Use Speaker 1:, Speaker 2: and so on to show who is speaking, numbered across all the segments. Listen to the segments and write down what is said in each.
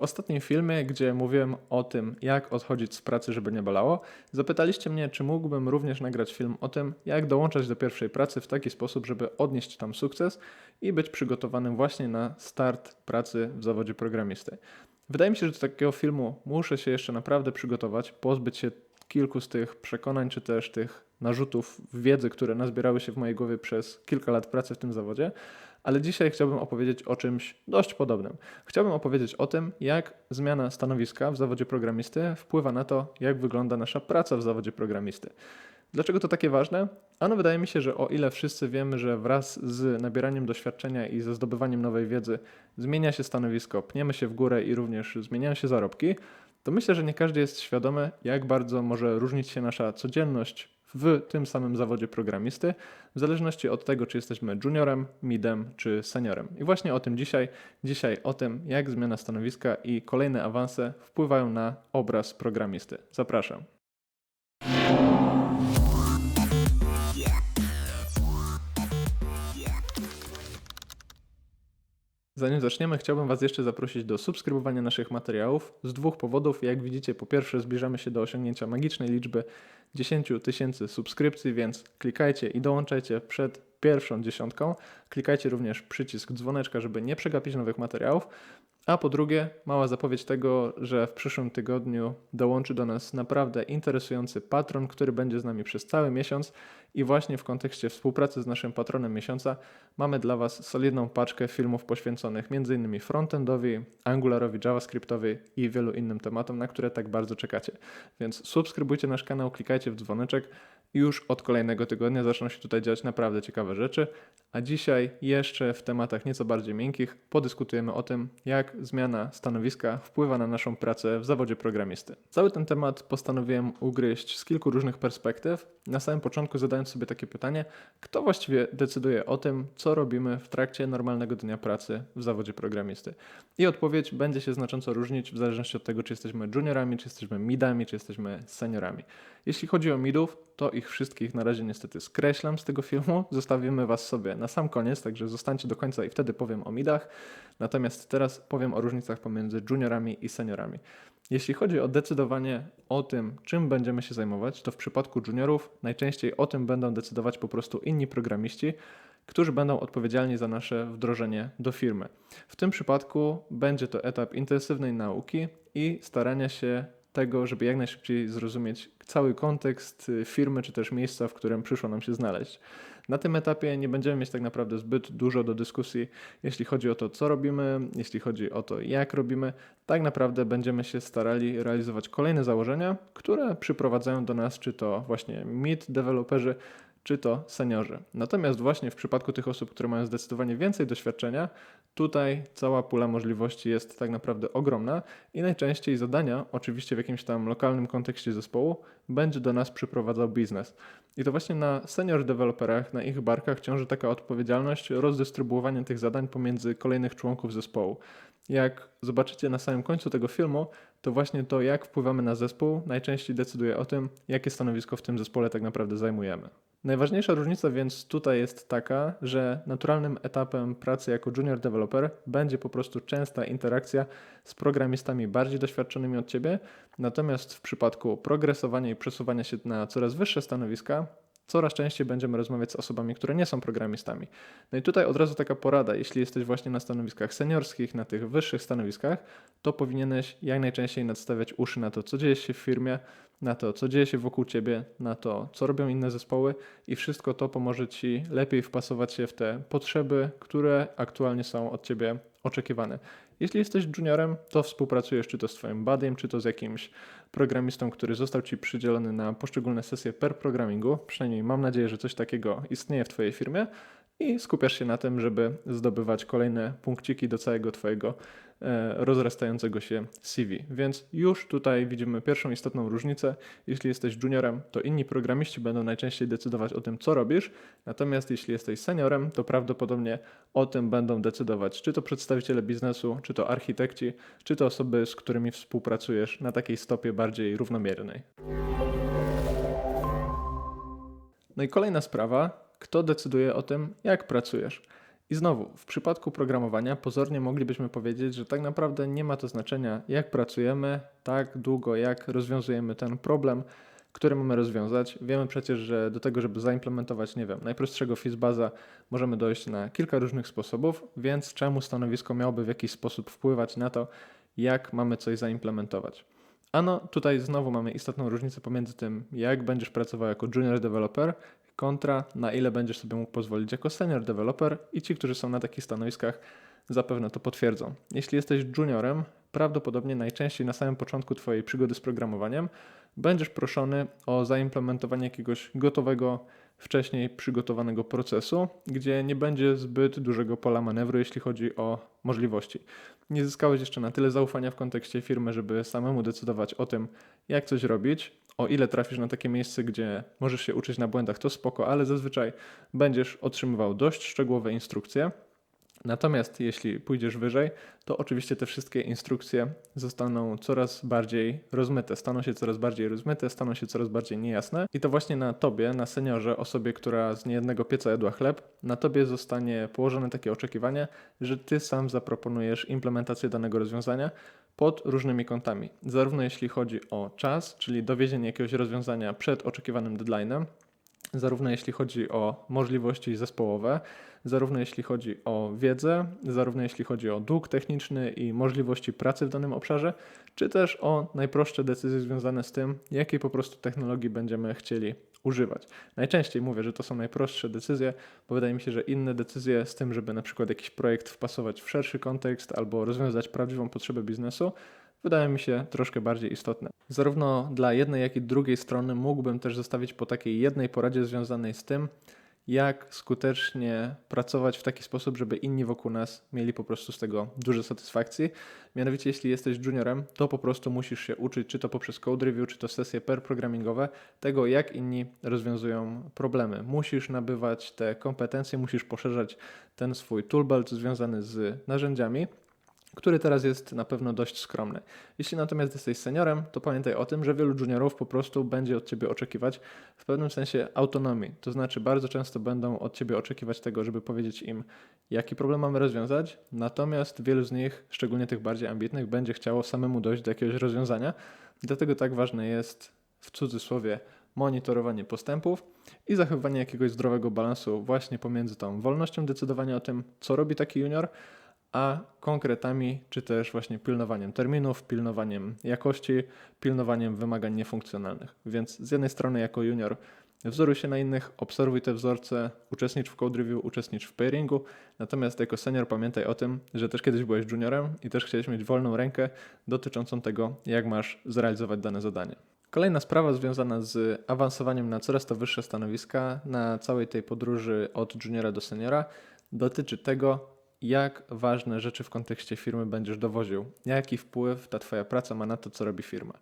Speaker 1: Ostatnim filmie, gdzie mówiłem o tym, jak odchodzić z pracy, żeby nie bolało, zapytaliście mnie, czy mógłbym również nagrać film o tym, jak dołączać do pierwszej pracy w taki sposób, żeby odnieść tam sukces i być przygotowanym właśnie na start pracy w zawodzie programisty. Wydaje mi się, że do takiego filmu muszę się jeszcze naprawdę przygotować, pozbyć się kilku z tych przekonań, czy też tych narzutów wiedzy, które nazbierały się w mojej głowie przez kilka lat pracy w tym zawodzie, ale dzisiaj chciałbym opowiedzieć o czymś dość podobnym. Chciałbym opowiedzieć o tym, jak zmiana stanowiska w zawodzie programisty wpływa na to, jak wygląda nasza praca w zawodzie programisty. Dlaczego to takie ważne? Ano wydaje mi się, że o ile wszyscy wiemy, że wraz z nabieraniem doświadczenia i ze zdobywaniem nowej wiedzy zmienia się stanowisko, pniemy się w górę i również zmieniają się zarobki, to myślę, że nie każdy jest świadomy, jak bardzo może różnić się nasza codzienność w tym samym zawodzie programisty, w zależności od tego, czy jesteśmy juniorem, midem czy seniorem. I właśnie o tym dzisiaj. Dzisiaj o tym, jak zmiana stanowiska i kolejne awanse wpływają na obraz programisty. Zapraszam. Zanim zaczniemy, chciałbym Was jeszcze zaprosić do subskrybowania naszych materiałów z dwóch powodów. Jak widzicie, po pierwsze, zbliżamy się do osiągnięcia magicznej liczby 10 tysięcy subskrypcji, więc klikajcie i dołączajcie przed pierwszą dziesiątką. Klikajcie również przycisk dzwoneczka, żeby nie przegapić nowych materiałów. A po drugie, mała zapowiedź tego, że w przyszłym tygodniu dołączy do nas naprawdę interesujący patron, który będzie z nami przez cały miesiąc. I właśnie w kontekście współpracy z naszym patronem miesiąca mamy dla Was solidną paczkę filmów poświęconych m.in. frontendowi, Angularowi, JavaScriptowi i wielu innym tematom, na które tak bardzo czekacie. Więc subskrybujcie nasz kanał, klikajcie w dzwoneczek i już od kolejnego tygodnia zaczną się tutaj dziać naprawdę ciekawe rzeczy. A dzisiaj jeszcze w tematach nieco bardziej miękkich podyskutujemy o tym, jak zmiana stanowiska wpływa na naszą pracę w zawodzie programisty. Cały ten temat postanowiłem ugryźć z kilku różnych perspektyw. Na samym początku zadając sobie takie pytanie, kto właściwie decyduje o tym, co robimy w trakcie normalnego dnia pracy w zawodzie programisty. I odpowiedź będzie się znacząco różnić w zależności od tego, czy jesteśmy juniorami, czy jesteśmy midami, czy jesteśmy seniorami. Jeśli chodzi o midów, to ich wszystkich na razie niestety skreślam z tego filmu. Zostawimy Was sobie na sam koniec, także zostańcie do końca i wtedy powiem o midach. Natomiast teraz powiem o różnicach pomiędzy juniorami i seniorami. Jeśli chodzi o decydowanie o tym, czym będziemy się zajmować, to w przypadku juniorów najczęściej o tym będą decydować po prostu inni programiści, którzy będą odpowiedzialni za nasze wdrożenie do firmy. W tym przypadku będzie to etap intensywnej nauki i starania się tego, żeby jak najszybciej zrozumieć cały kontekst y, firmy, czy też miejsca, w którym przyszło nam się znaleźć. Na tym etapie nie będziemy mieć tak naprawdę zbyt dużo do dyskusji, jeśli chodzi o to, co robimy, jeśli chodzi o to, jak robimy. Tak naprawdę będziemy się starali realizować kolejne założenia, które przyprowadzają do nas, czy to właśnie mid deweloperzy, czy to seniorzy. Natomiast właśnie w przypadku tych osób, które mają zdecydowanie więcej doświadczenia, tutaj cała pula możliwości jest tak naprawdę ogromna i najczęściej zadania, oczywiście w jakimś tam lokalnym kontekście zespołu, będzie do nas przyprowadzał biznes. I to właśnie na senior deweloperach, na ich barkach ciąży taka odpowiedzialność rozdystrybuowania tych zadań pomiędzy kolejnych członków zespołu. Jak zobaczycie na samym końcu tego filmu, to właśnie to, jak wpływamy na zespół, najczęściej decyduje o tym, jakie stanowisko w tym zespole tak naprawdę zajmujemy. Najważniejsza różnica więc tutaj jest taka, że naturalnym etapem pracy jako junior developer będzie po prostu częsta interakcja z programistami bardziej doświadczonymi od ciebie, natomiast w przypadku progresowania i przesuwania się na coraz wyższe stanowiska, coraz częściej będziemy rozmawiać z osobami, które nie są programistami. No i tutaj od razu taka porada, jeśli jesteś właśnie na stanowiskach seniorskich, na tych wyższych stanowiskach, to powinieneś jak najczęściej nadstawiać uszy na to, co dzieje się w firmie, na to, co dzieje się wokół ciebie, na to, co robią inne zespoły i wszystko to pomoże ci lepiej wpasować się w te potrzeby, które aktualnie są od ciebie oczekiwane. Jeśli jesteś juniorem, to współpracujesz czy to z Twoim budiem, czy to z jakimś programistą, który został Ci przydzielony na poszczególne sesje per programmingu. Przynajmniej mam nadzieję, że coś takiego istnieje w Twojej firmie i skupiasz się na tym, żeby zdobywać kolejne punkciki do całego Twojego e, rozrastającego się CV. Więc już tutaj widzimy pierwszą istotną różnicę. Jeśli jesteś juniorem, to inni programiści będą najczęściej decydować o tym, co robisz, natomiast jeśli jesteś seniorem, to prawdopodobnie o tym będą decydować czy to przedstawiciele biznesu, czy to architekci, czy to osoby, z którymi współpracujesz na takiej stopie bardziej równomiernej. No i kolejna sprawa, kto decyduje o tym, jak pracujesz. I znowu, w przypadku programowania pozornie moglibyśmy powiedzieć, że tak naprawdę nie ma to znaczenia, jak pracujemy, tak długo, jak rozwiązujemy ten problem, który mamy rozwiązać. Wiemy przecież, że do tego, żeby zaimplementować, nie wiem, najprostszego Fizzbaza, możemy dojść na kilka różnych sposobów, więc czemu stanowisko miałoby w jakiś sposób wpływać na to, jak mamy coś zaimplementować? Ano, tutaj znowu mamy istotną różnicę pomiędzy tym, jak będziesz pracował jako junior developer, kontra na ile będziesz sobie mógł pozwolić jako senior developer i ci, którzy są na takich stanowiskach, zapewne to potwierdzą. Jeśli jesteś juniorem, prawdopodobnie najczęściej na samym początku Twojej przygody z programowaniem będziesz proszony o zaimplementowanie jakiegoś gotowego, wcześniej przygotowanego procesu, gdzie nie będzie zbyt dużego pola manewru, jeśli chodzi o możliwości. Nie zyskałeś jeszcze na tyle zaufania w kontekście firmy, żeby samemu decydować o tym, jak coś robić. O ile trafisz na takie miejsce, gdzie możesz się uczyć na błędach, to spoko, ale zazwyczaj będziesz otrzymywał dość szczegółowe instrukcje. Natomiast jeśli pójdziesz wyżej, to oczywiście te wszystkie instrukcje zostaną coraz bardziej rozmyte, staną się coraz bardziej rozmyte, staną się coraz bardziej niejasne. I to właśnie na tobie, na seniorze, osobie, która z niejednego pieca jadła chleb, na tobie zostanie położone takie oczekiwanie, że ty sam zaproponujesz implementację danego rozwiązania pod różnymi kątami. Zarówno jeśli chodzi o czas, czyli dowiezienie jakiegoś rozwiązania przed oczekiwanym deadline'em, zarówno jeśli chodzi o możliwości zespołowe, zarówno jeśli chodzi o wiedzę, zarówno jeśli chodzi o dług techniczny i możliwości pracy w danym obszarze, czy też o najprostsze decyzje związane z tym, jakiej po prostu technologii będziemy chcieli używać. Najczęściej mówię, że to są najprostsze decyzje, bo wydaje mi się, że inne decyzje z tym, żeby na przykład jakiś projekt wpasować w szerszy kontekst albo rozwiązać prawdziwą potrzebę biznesu, wydają mi się troszkę bardziej istotne. Zarówno dla jednej, jak i drugiej strony mógłbym też zostawić po takiej jednej poradzie związanej z tym, jak skutecznie pracować w taki sposób, żeby inni wokół nas mieli po prostu z tego duże satysfakcji. Mianowicie, jeśli jesteś juniorem, to po prostu musisz się uczyć, czy to poprzez code review, czy to sesje per programingowe, tego jak inni rozwiązują problemy. Musisz nabywać te kompetencje, musisz poszerzać ten swój toolbelt związany z narzędziami który teraz jest na pewno dość skromny. Jeśli natomiast jesteś seniorem, to pamiętaj o tym, że wielu juniorów po prostu będzie od ciebie oczekiwać w pewnym sensie autonomii. To znaczy, bardzo często będą od ciebie oczekiwać tego, żeby powiedzieć im, jaki problem mamy rozwiązać, natomiast wielu z nich, szczególnie tych bardziej ambitnych, będzie chciało samemu dojść do jakiegoś rozwiązania. Dlatego tak ważne jest w cudzysłowie monitorowanie postępów i zachowywanie jakiegoś zdrowego balansu właśnie pomiędzy tą wolnością decydowania o tym, co robi taki junior, a konkretami, czy też właśnie pilnowaniem terminów, pilnowaniem jakości, pilnowaniem wymagań niefunkcjonalnych. Więc z jednej strony jako junior wzoruj się na innych, obserwuj te wzorce, uczestnicz w code review, uczestnicz w pairingu, natomiast jako senior pamiętaj o tym, że też kiedyś byłeś juniorem i też chciałeś mieć wolną rękę dotyczącą tego, jak masz zrealizować dane zadanie. Kolejna sprawa związana z awansowaniem na coraz to wyższe stanowiska na całej tej podróży od juniora do seniora dotyczy tego, jak ważne rzeczy w kontekście firmy będziesz dowoził, jaki wpływ ta Twoja praca ma na to, co robi firma.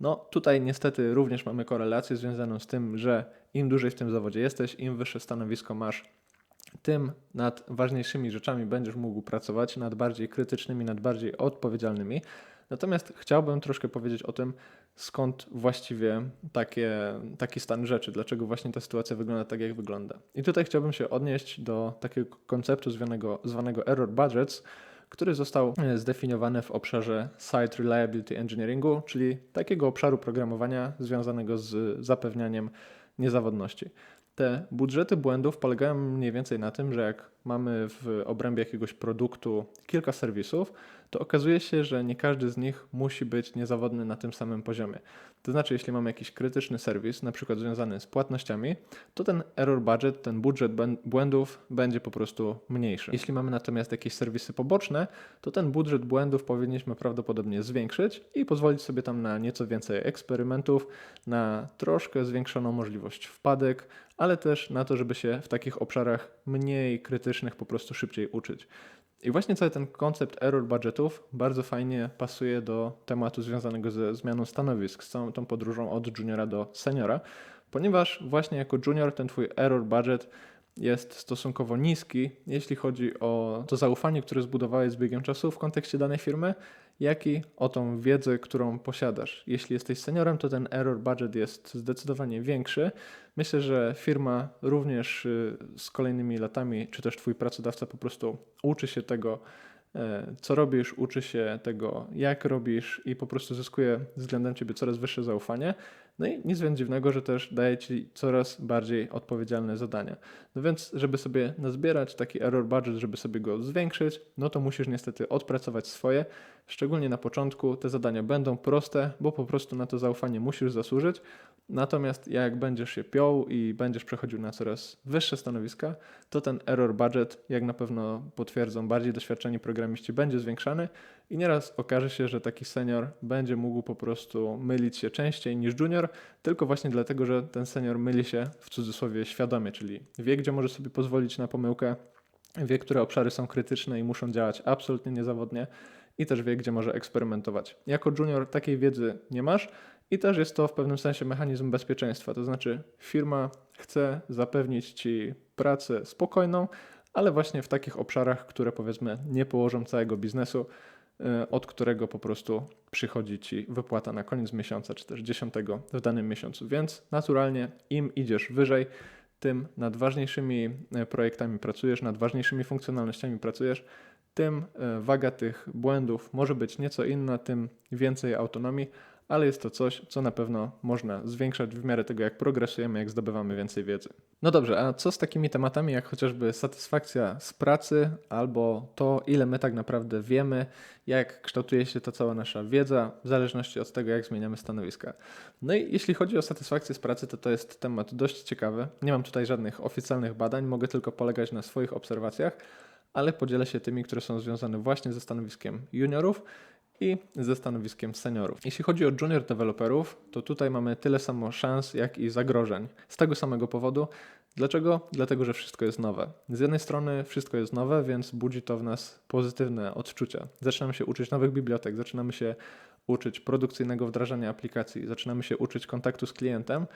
Speaker 1: No, tutaj niestety również mamy korelację związaną z tym, że im dłużej w tym zawodzie jesteś, im wyższe stanowisko masz, tym nad ważniejszymi rzeczami będziesz mógł pracować, nad bardziej krytycznymi, nad bardziej odpowiedzialnymi. Natomiast chciałbym troszkę powiedzieć o tym, skąd właściwie takie, taki stan rzeczy, dlaczego właśnie ta sytuacja wygląda tak, jak wygląda. I tutaj chciałbym się odnieść do takiego konceptu zwanego, zwanego error budgets, który został e, zdefiniowany w obszarze Site Reliability Engineeringu, czyli takiego obszaru programowania związanego z zapewnianiem niezawodności. Te budżety błędów polegają mniej więcej na tym, że jak mamy w obrębie jakiegoś produktu kilka serwisów, to okazuje się, że nie każdy z nich musi być niezawodny na tym samym poziomie. To znaczy, jeśli mamy jakiś krytyczny serwis, na przykład związany z płatnościami, to ten error budget, ten budżet błędów będzie po prostu mniejszy. Jeśli mamy natomiast jakieś serwisy poboczne, to ten budżet błędów powinniśmy prawdopodobnie zwiększyć i pozwolić sobie tam na nieco więcej eksperymentów, na troszkę zwiększoną możliwość wpadek, ale też na to, żeby się w takich obszarach mniej krytycznych po prostu szybciej uczyć. I właśnie cały ten koncept error budgetów bardzo fajnie pasuje do tematu związanego ze zmianą stanowisk, z całą tą podróżą od juniora do seniora, ponieważ właśnie jako junior ten twój error budget jest stosunkowo niski, jeśli chodzi o to zaufanie, które zbudowałeś z biegiem czasu w kontekście danej firmy jak i o tą wiedzę, którą posiadasz. Jeśli jesteś seniorem, to ten error budget jest zdecydowanie większy. Myślę, że firma również y, z kolejnymi latami, czy też Twój pracodawca po prostu uczy się tego, e, co robisz, uczy się tego, jak robisz i po prostu zyskuje względem Ciebie coraz wyższe zaufanie. No i nic więc dziwnego, że też daje Ci coraz bardziej odpowiedzialne zadania. No więc, żeby sobie nazbierać taki error budget, żeby sobie go zwiększyć, no to musisz niestety odpracować swoje. Szczególnie na początku te zadania będą proste, bo po prostu na to zaufanie musisz zasłużyć. Natomiast jak będziesz się piął i będziesz przechodził na coraz wyższe stanowiska, to ten error budget, jak na pewno potwierdzą bardziej doświadczeni programiści, będzie zwiększany i nieraz okaże się, że taki senior będzie mógł po prostu mylić się częściej niż junior, tylko właśnie dlatego, że ten senior myli się w cudzysłowie świadomie, czyli wie, gdzie może sobie pozwolić na pomyłkę, wie, które obszary są krytyczne i muszą działać absolutnie niezawodnie i też wie, gdzie może eksperymentować. Jako junior takiej wiedzy nie masz i też jest to w pewnym sensie mechanizm bezpieczeństwa, to znaczy firma chce zapewnić ci pracę spokojną, ale właśnie w takich obszarach, które powiedzmy nie położą całego biznesu, od którego po prostu przychodzi ci wypłata na koniec miesiąca, czy też dziesiątego w danym miesiącu. Więc naturalnie im idziesz wyżej, tym nad ważniejszymi y, projektami pracujesz, nad ważniejszymi funkcjonalnościami pracujesz, tym y, waga tych błędów może być nieco inna, tym więcej autonomii, ale jest to coś, co na pewno można zwiększać w miarę tego, jak progresujemy, jak zdobywamy więcej wiedzy. No dobrze, a co z takimi tematami, jak chociażby satysfakcja z pracy, albo to, ile my tak naprawdę wiemy, jak kształtuje się ta cała nasza wiedza, w zależności od tego, jak zmieniamy stanowiska. No i jeśli chodzi o satysfakcję z pracy, to to jest temat dość ciekawy. Nie mam tutaj żadnych oficjalnych badań, mogę tylko polegać na swoich obserwacjach, ale podzielę się tymi, które są związane właśnie ze stanowiskiem juniorów i ze stanowiskiem seniorów. Jeśli chodzi o junior deweloperów, to tutaj mamy tyle samo szans, jak i zagrożeń. Z tego samego powodu. Dlaczego? Dlatego, że wszystko jest nowe. Z jednej strony wszystko jest nowe, więc budzi to w nas pozytywne odczucia. Zaczynamy się uczyć nowych bibliotek, zaczynamy się uczyć produkcyjnego wdrażania aplikacji, zaczynamy się uczyć kontaktu z klientem,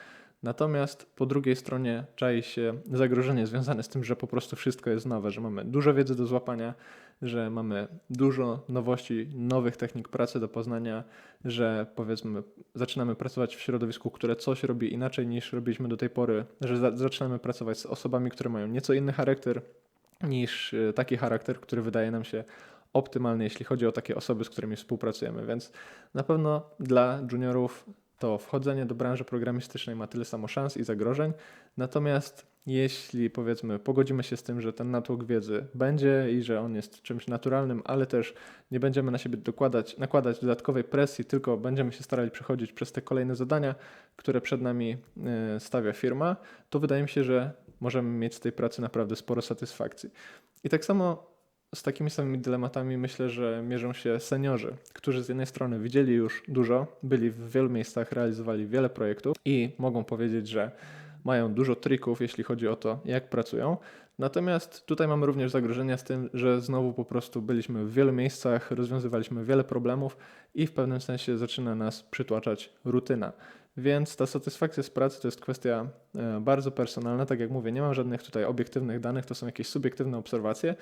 Speaker 1: Natomiast po drugiej stronie czai się zagrożenie związane z tym, że po prostu wszystko jest nowe, że mamy dużo wiedzy do złapania, że mamy dużo nowości, nowych technik pracy do poznania, że powiedzmy zaczynamy pracować w środowisku, które coś robi inaczej niż robiliśmy do tej pory, że za zaczynamy pracować z osobami, które mają nieco inny charakter niż e, taki charakter, który wydaje nam się optymalny, jeśli chodzi o takie osoby, z którymi współpracujemy. Więc na pewno dla juniorów to wchodzenie do branży programistycznej ma tyle samo szans i zagrożeń. Natomiast jeśli powiedzmy pogodzimy się z tym, że ten natłok wiedzy będzie i że on jest czymś naturalnym, ale też nie będziemy na siebie dokładać, nakładać dodatkowej presji, tylko będziemy się starali przechodzić przez te kolejne zadania, które przed nami e, stawia firma, to wydaje mi się, że możemy mieć z tej pracy naprawdę sporo satysfakcji. I tak samo z takimi samymi dylematami myślę, że mierzą się seniorzy, którzy z jednej strony widzieli już dużo, byli w wielu miejscach, realizowali wiele projektów i mogą powiedzieć, że mają dużo trików, jeśli chodzi o to, jak pracują. Natomiast tutaj mamy również zagrożenia z tym, że znowu po prostu byliśmy w wielu miejscach, rozwiązywaliśmy wiele problemów i w pewnym sensie zaczyna nas przytłaczać rutyna. Więc ta satysfakcja z pracy to jest kwestia e, bardzo personalna. Tak jak mówię, nie mam żadnych tutaj obiektywnych danych, to są jakieś subiektywne obserwacje.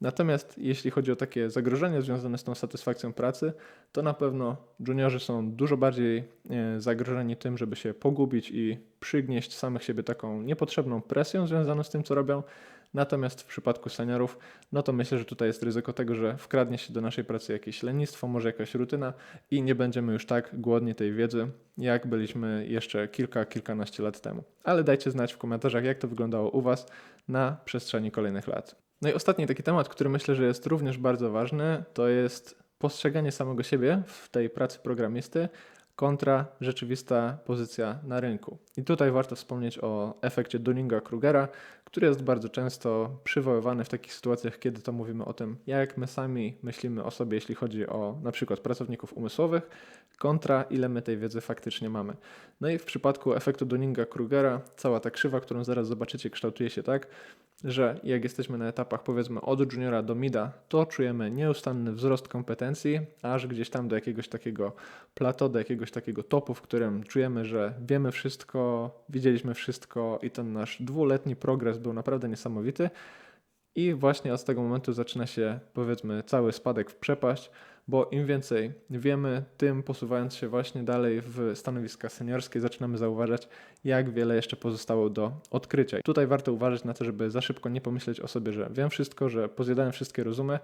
Speaker 1: Natomiast jeśli chodzi o takie zagrożenia związane z tą satysfakcją pracy, to na pewno juniorzy są dużo bardziej e, zagrożeni tym, żeby się pogubić i przygnieść samych siebie taką niepotrzebną presją związaną z tym, co robią. Natomiast w przypadku seniorów, no to myślę, że tutaj jest ryzyko tego, że wkradnie się do naszej pracy jakieś lenistwo, może jakaś rutyna i nie będziemy już tak głodni tej wiedzy, jak byliśmy jeszcze kilka, kilkanaście lat temu. Ale dajcie znać w komentarzach, jak to wyglądało u Was na przestrzeni kolejnych lat. No i ostatni taki temat, który myślę, że jest również bardzo ważny, to jest postrzeganie samego siebie w tej pracy programisty kontra rzeczywista pozycja na rynku. I tutaj warto wspomnieć o efekcie Dunninga-Krugera, który jest bardzo często przywoływany w takich sytuacjach, kiedy to mówimy o tym, jak my sami myślimy o sobie, jeśli chodzi o na przykład pracowników umysłowych, kontra ile my tej wiedzy faktycznie mamy. No i w przypadku efektu Dunninga-Krugera cała ta krzywa, którą zaraz zobaczycie, kształtuje się tak, że jak jesteśmy na etapach powiedzmy od juniora do mida, to czujemy nieustanny wzrost kompetencji, aż gdzieś tam do jakiegoś takiego plateau, do jakiegoś takiego topu, w którym czujemy, że wiemy wszystko, widzieliśmy wszystko i ten nasz dwuletni progres był naprawdę niesamowity. I właśnie od tego momentu zaczyna się powiedzmy cały spadek w przepaść, bo im więcej wiemy, tym posuwając się właśnie dalej w stanowiska seniorskie, zaczynamy zauważać, jak wiele jeszcze pozostało do odkrycia. Tutaj warto uważać na to, żeby za szybko nie pomyśleć o sobie, że wiem wszystko, że pozjadałem wszystkie rozumy.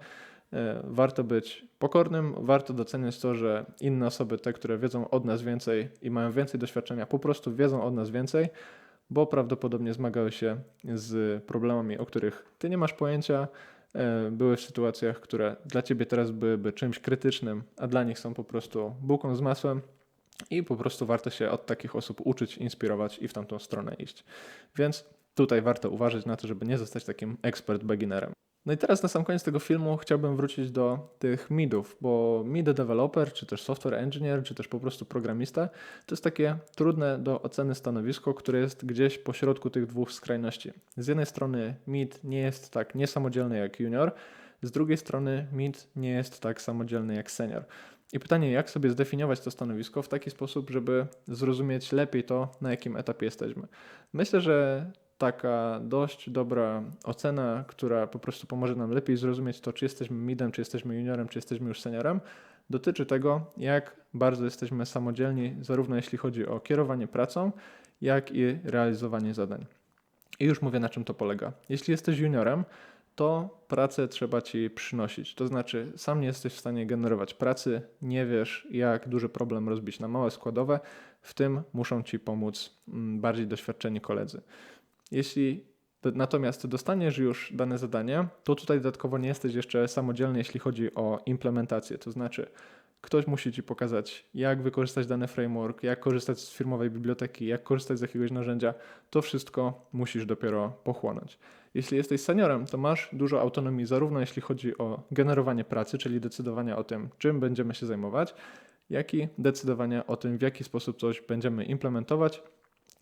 Speaker 1: E, Warto być pokornym, warto doceniać to, że inne osoby, te, które wiedzą od nas więcej i mają więcej doświadczenia, po prostu wiedzą od nas więcej, bo prawdopodobnie zmagały się z problemami, o których ty nie masz pojęcia, e, były w sytuacjach, które dla ciebie teraz byłyby czymś krytycznym, a dla nich są po prostu bułką z masłem. I po prostu warto się od takich osób uczyć, inspirować i w tamtą stronę iść. Więc tutaj warto uważać na to, żeby nie zostać takim expert beginnerem. No i teraz na sam koniec tego filmu chciałbym wrócić do tych midów, bo mid developer, czy też software engineer, czy też po prostu programista, to jest takie trudne do oceny stanowisko, które jest gdzieś pośrodku tych dwóch skrajności. Z jednej strony mid nie jest tak niesamodzielny jak junior, z drugiej strony mid nie jest tak samodzielny jak senior. I pytanie, jak sobie zdefiniować to stanowisko w taki sposób, żeby zrozumieć lepiej to, na jakim etapie jesteśmy. Myślę, że taka dość dobra ocena, która po prostu pomoże nam lepiej zrozumieć to, czy jesteśmy midem, czy jesteśmy juniorem, czy jesteśmy już seniorem, dotyczy tego, jak bardzo jesteśmy samodzielni, zarówno jeśli chodzi o kierowanie pracą, jak i realizowanie zadań. I już mówię, na czym to polega. Jeśli jesteś juniorem, to pracę trzeba ci przynosić. To znaczy, sam nie jesteś w stanie generować pracy, nie wiesz, jak duży problem rozbić na małe składowe, w tym muszą ci pomóc mm, bardziej doświadczeni koledzy. Jeśli natomiast dostaniesz już dane zadanie, to tutaj dodatkowo nie jesteś jeszcze samodzielny, jeśli chodzi o implementację. To znaczy, ktoś musi ci pokazać, jak wykorzystać dany framework, jak korzystać z firmowej biblioteki, jak korzystać z jakiegoś narzędzia. To wszystko musisz dopiero pochłonąć. Jeśli jesteś seniorem, to masz dużo autonomii, zarówno jeśli chodzi o generowanie pracy, czyli decydowanie o tym, czym będziemy się zajmować, jak i decydowanie o tym, w jaki sposób coś będziemy implementować.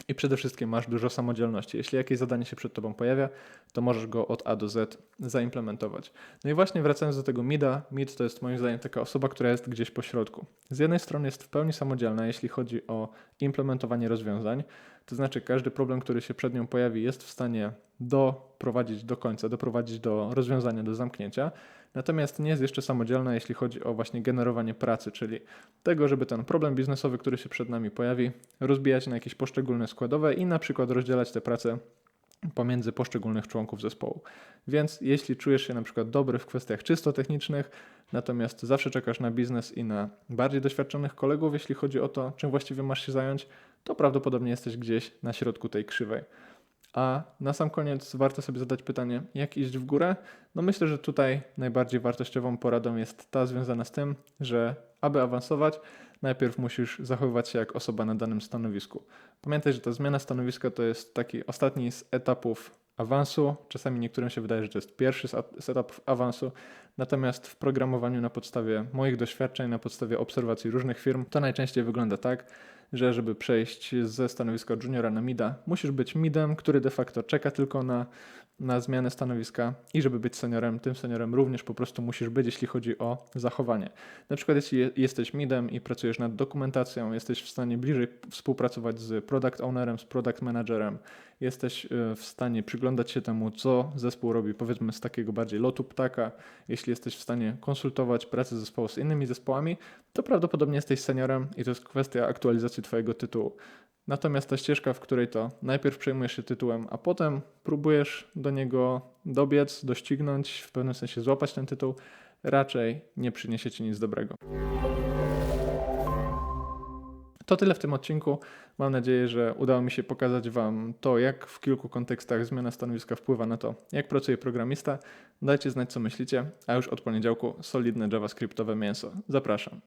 Speaker 1: I przede wszystkim masz dużo samodzielności. Jeśli jakieś zadanie się przed Tobą pojawia, to możesz go od A do Z zaimplementować. No i właśnie wracając do tego MIDa, MID to jest moim zdaniem taka osoba, która jest gdzieś po środku. Z jednej strony jest w pełni samodzielna, jeśli chodzi o implementowanie rozwiązań, to znaczy każdy problem, który się przed nią pojawi, jest w stanie doprowadzić do końca, doprowadzić do rozwiązania, do zamknięcia. Natomiast nie jest jeszcze samodzielna, jeśli chodzi o właśnie generowanie pracy, czyli tego, żeby ten problem biznesowy, który się przed nami pojawi, rozbijać na jakieś poszczególne składowe i na przykład rozdzielać te prace pomiędzy poszczególnych członków zespołu. Więc jeśli czujesz się na przykład dobry w kwestiach czysto technicznych, natomiast zawsze czekasz na biznes i na bardziej doświadczonych kolegów, jeśli chodzi o to, czym właściwie masz się zająć, to prawdopodobnie jesteś gdzieś na środku tej krzywej. A na sam koniec warto sobie zadać pytanie, jak iść w górę? No myślę, że tutaj najbardziej wartościową poradą jest ta związana z tym, że aby awansować, najpierw musisz zachowywać się jak osoba na danym stanowisku. Pamiętaj, że ta zmiana stanowiska to jest taki ostatni z etapów awansu. Czasami niektórym się wydaje, że to jest pierwszy z etapów awansu. Natomiast w programowaniu na podstawie moich doświadczeń, na podstawie obserwacji różnych firm, to najczęściej wygląda tak, że żeby przejść ze stanowiska juniora na mida, musisz być midem, który de facto czeka tylko na, na zmianę stanowiska i żeby być seniorem, tym seniorem również po prostu musisz być, jeśli chodzi o zachowanie. Na przykład jeśli je- jesteś midem i pracujesz nad dokumentacją, jesteś w stanie bliżej współpracować z product ownerem, z product managerem, jesteś y, w stanie przyglądać się temu, co zespół robi, powiedzmy z takiego bardziej lotu ptaka, jeśli jesteś w stanie konsultować pracę zespołu z innymi zespołami, to prawdopodobnie jesteś seniorem i to jest kwestia aktualizacji Twojego tytułu. Natomiast ta ścieżka, w której to najpierw przejmujesz się tytułem, a potem próbujesz do niego dobiec, doścignąć, w pewnym sensie złapać ten tytuł, raczej nie przyniesie Ci nic dobrego. To tyle w tym odcinku. Mam nadzieję, że udało mi się pokazać Wam to, jak w kilku kontekstach zmiana stanowiska wpływa na to, jak pracuje programista. Dajcie znać, co myślicie, a już od poniedziałku solidne JavaScriptowe mięso. Zapraszam.